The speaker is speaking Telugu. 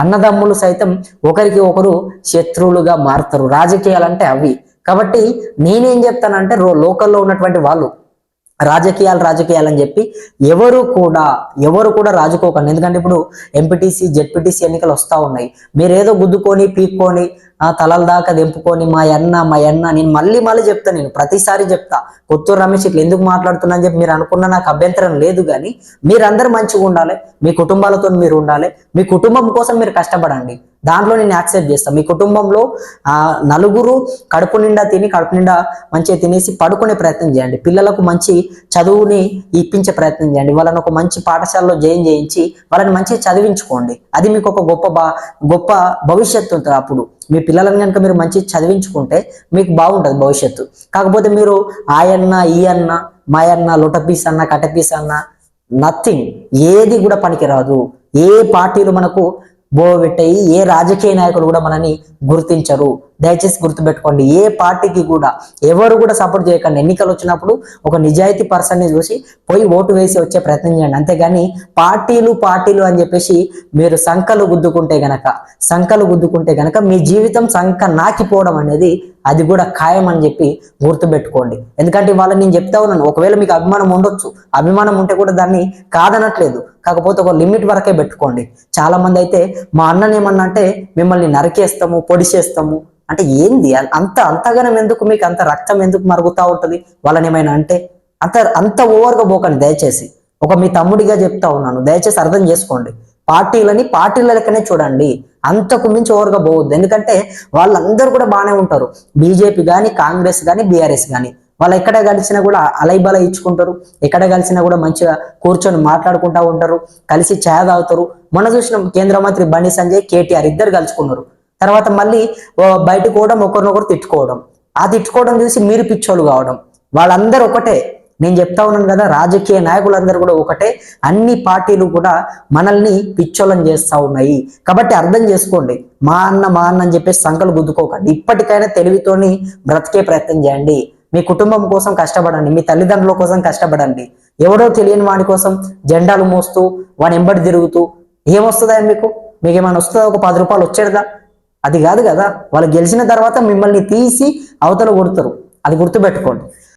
అన్నదమ్ములు సైతం ఒకరికి ఒకరు శత్రువులుగా మారుతారు. రాజకీయాలంటే అవి. కాబట్టి నేనేం చెప్తానంటే రో లోకల్లో ఉన్నటువంటి వాళ్ళు రాజకీయాలు రాజకీయాలు అని చెప్పి ఎవరు కూడా ఎవరు కూడా రాజుకోకండి. ఎందుకంటే ఇప్పుడు ఎంపీటీసీ జెడ్పీటీసీ ఎన్నికలు వస్తూ ఉన్నాయి. మీరు ఏదో గుద్దుకొని పీక్కొని తలల దాకా దింపుకొని మా అన్న మా అన్న నేను మళ్ళీ మళ్ళీ చెప్తా నేను ప్రతిసారి చెప్తా. కొత్తూరు రమేష్ ఇట్లా ఎందుకు మాట్లాడుతున్నా అని చెప్పి మీరు అనుకున్న నాకు అభ్యంతరం లేదు కానీ మీరందరూ మంచిగా ఉండాలి మీ కుటుంబాలతో మీరు ఉండాలి మీ కుటుంబం కోసం మీరు కష్టపడండి. దాంట్లో నేను యాక్సెప్ట్ చేస్తాను మీ కుటుంబంలో నలుగురు కడుపు నిండా తిని కడుపు నిండా మంచిగా తినేసి పడుకునే ప్రయత్నం చేయండి. పిల్లలకు మంచి చదువుని ఇప్పించే ప్రయత్నం చేయండి. వాళ్ళని ఒక మంచి పాఠశాలలో జాయిన్ చేయించి వాళ్ళని మంచిగా చదివించుకోండి. అది మీకు ఒక గొప్ప బా గొప్ప భవిష్యత్తు ఉంటుంది అప్పుడు. మీ పిల్లలను కనుక మీరు మంచి చదివించుకుంటే మీకు బాగుంటుంది భవిష్యత్తు. కాకపోతే మీరు ఆయన్న ఈ అన్న మా అన్న లొటపీస్ అన్న కటపీస్ అన్న నథింగ్. ఏది కూడా పనికిరాదు. ఏ పార్టీలు మనకు బోబెట్టాయి ఏ రాజకీయ నాయకులు కూడా మనని గుర్తించరు. దయచేసి గుర్తుపెట్టుకోండి ఏ పార్టీకి కూడా ఎవరు కూడా సపోర్ట్ చేయకండి. ఎన్నికలు వచ్చినప్పుడు ఒక నిజాయితీ పర్సన్ని చూసి పోయి ఓటు వేసి వచ్చే ప్రయత్నం చేయండి. అంతేగాని పార్టీలు పార్టీలు అని చెప్పేసి మీరు సంఖలు గుద్దుకుంటే గనక సంఖలు గుద్దుకుంటే గనక మీ జీవితం సంఖ నాకిపోవడం అనేది అది కూడా ఖాయం అని చెప్పి గుర్తుపెట్టుకోండి. ఎందుకంటే ఇవాళ నేను చెప్తా ఉన్నాను ఒకవేళ మీకు అభిమానం ఉండొచ్చు అభిమానం ఉంటే కూడా దాన్ని కాదనట్లేదు. కాకపోతే ఒక లిమిట్ వరకే పెట్టుకోండి. చాలా మంది అయితే మా అన్నని ఏమన్నా అంటే మిమ్మల్ని నరికేస్తాము పొడిచేస్తాము అంటే ఏంది? అంత అంతగానం ఎందుకు మీకు అంత రక్తం ఎందుకు మరుగుతా ఉంటుంది? వాళ్ళని ఏమైనా అంటే అంత అంత ఓవర్గా పోకండి దయచేసి. ఒక మీ తమ్ముడిగా చెప్తా ఉన్నాను దయచేసి అర్థం చేసుకోండి. పార్టీలని పార్టీల లెక్కనే చూడండి. అంతకు మించి ఓవర్గా పోవద్దు. ఎందుకంటే వాళ్ళందరూ కూడా బాగానే ఉంటారు. బీజేపీ కానీ కాంగ్రెస్ కానీ బీఆర్ఎస్ కానీ వాళ్ళు ఎక్కడ కలిసినా కూడా అలైబల ఇచ్చుకుంటారు. ఎక్కడ కలిసినా కూడా మంచిగా కూర్చొని మాట్లాడుకుంటా ఉంటారు. కలిసి ఛాయ్ తాగుతారు. మొన్న చూసిన కేంద్ర మంత్రి బండి సంజయ్ కేటీఆర్ ఇద్దరు కలుసుకున్నారు. తర్వాత మళ్ళీ బయటకు పోవడం ఒకరినొకరు తిట్టుకోవడం. ఆ తిట్టుకోవడం చూసి మీరు పిచ్చోళ్ళు కావడం. వాళ్ళందరూ ఒకటే. నేను చెప్తా ఉన్నాను కదా రాజకీయ నాయకులందరూ కూడా ఒకటే అన్ని పార్టీలు కూడా మనల్ని పిచ్చోళం చేస్తూ ఉన్నాయి. కాబట్టి అర్థం చేసుకోండి మా అన్న మా అన్న అని చెప్పేసి సంకలు గుద్దుకోకండి. ఇప్పటికైనా తెలివితోని బ్రతికే ప్రయత్నం చేయండి. మీ కుటుంబం కోసం కష్టపడండి మీ తల్లిదండ్రుల కోసం కష్టపడండి. ఎవడో తెలియని వాడి కోసం జెండాలు మోస్తూ వాని ఎంబడి తిరుగుతూ ఏమొస్తుందా మీకు? మీకు ఏమైనా వస్తుందా? ఒక పది రూపాయలు వచ్చేదా అది కాదు కదా వాళ్ళు గెలిచిన తర్వాత మిమ్మల్ని తీసి అవతల కొడతారు. అది గుర్తుపెట్టుకోండి.